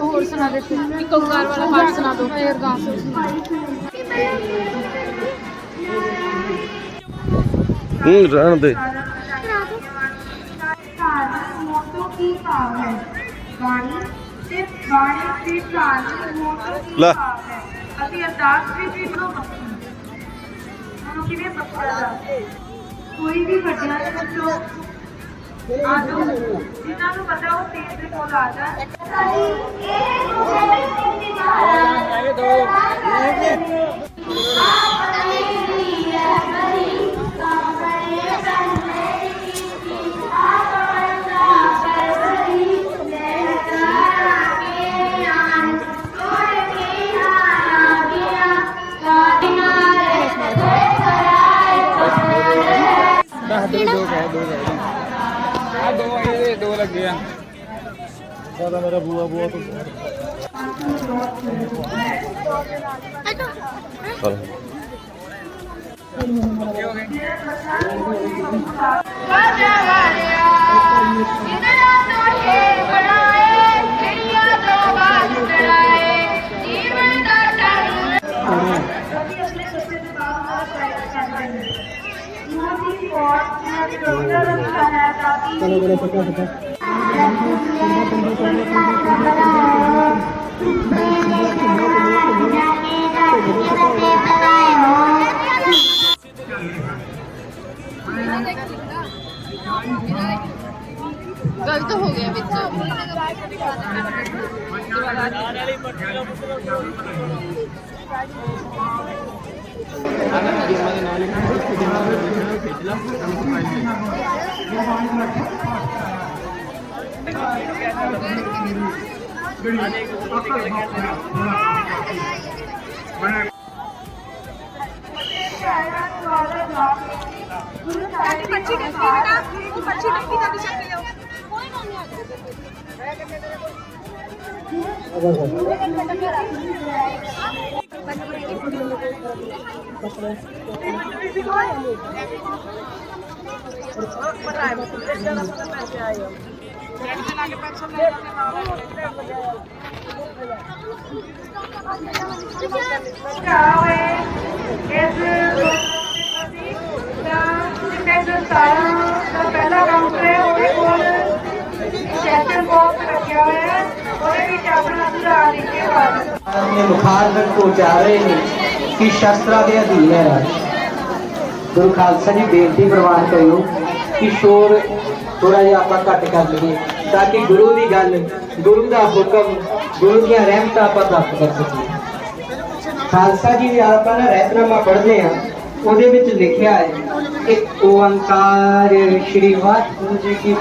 ਹੋਰ ਸੁਣਾ ਦੇ। ਇੱਕ ਓਂਕਾਰ ਵਾਲਾ ਪਾਠ ਸੁਣਾ ਦੋ ਅਰਦਾਸ ਹੂੰ ਰਹਿਣ ਦੇ ਮੋਟੋ ਕੀ ਭਾਵ ਹੈ? ਬਾਣੀ ਤੇ ਬਾਣੀ ਤੇ ਧਾਰਨ ਮੋਟੋ ਕੀ ਲੈ। ਭਾਵ ਹੈ ਅਸੀਂ ਅਰਦਾਸ ਵੀ ਨੂੰ ਉਹਨੂੰ ਕਿਵੇਂ ਪਤਾ ਦਾ ਕੋਈ ਵੀ ਵੱਡਿਆਂ ਦੇ ਵਿੱਚੋਂ ਆਦੋ ਜਿਨ੍ਹਾਂ ਨੂੰ ਪਤਾ ਉਹ ਤੇਜ਼ ਦੇ ਕੋਲ ਆ ਜਾ ਦਸ ਦੇ ਦੋ। ਕਹਿ ਦੋ ਕਹਿ ਆ ਦੋ ਇਹਦੇ ਦੋ ਲੱਗੇ ਆ ਸਾਡਾ ਮੇਰਾ ਬੂਆ ਬੂਆ ਤੋਂ ਚਲ ਰਾਜਾ ਵਾਲਿਆ ਜਿਨ੍ਹਾਂ ਤੋਂ ਇਹਨਾਂ ਦੀ ਪੱਕਾ ਪੱਕਾ ਗਲਤ ਹੋ ਗਿਆ ਵਿੱਚ। ਸਾਡੀ ਬੱਚੀ ਕਿੱਥੇ ਬੇਟਾ ਉਹਦੇ ਕੋਲ ਸੈਸ਼ਨ ਬਾਕਸ ਰੱਖਿਆ ਹੋਇਆ ਹੈ ਉਹਦੇ ਵਿੱਚ ਆਪਣਾ ਸੁਝਾਅ ਲਿਖ ਕੇ ਪਾ ਦਿਓ ਆਪਣੇ ਮੁਖਾਰ ਤੱਕ ਕਿ ਸ਼ਸਤਰਾਂ ਦੇ ਅਧੀਨ ਹੈ। ਗੁਰੂ ਖਾਲਸਾ ਜੀ ਬੇਨਤੀ ਪ੍ਰਵਾਨ ਕਰਿਓ ਕਿ ਸ਼ੋਰ ਥੋੜਾ ਜਿਹਾ ਆਪਾਂ ਘੱਟ ਕਰ ਲਈਏ ਤਾਂ ਕਿ ਗੁਰੂ ਦੀ ਗੱਲ, ਗੁਰੂ ਦਾ ਹੁਕਮ, ਗੁਰੂ ਦੀਆਂ ਰਹਿਮਤਾਂ ਆਪਾਂ ਪ੍ਰਾਪਤ ਕਰ ਸਕੀਏ। ਖਾਲਸਾ ਜੀ ਦੇ ਆਪਾਂ ਨਾ ਰਹਿਤਨਾਮਾ ਪੜ੍ਹਦੇ ਆ ਉਹਦੇ ਵਿੱਚ ਲਿਖਿਆ ਹੈ, ਇੱਕ ਓੰਕਾਰ ਸ਼੍ਰੀ ਵਾਹਿਗੁਰੂ ਜੀ ਕੀ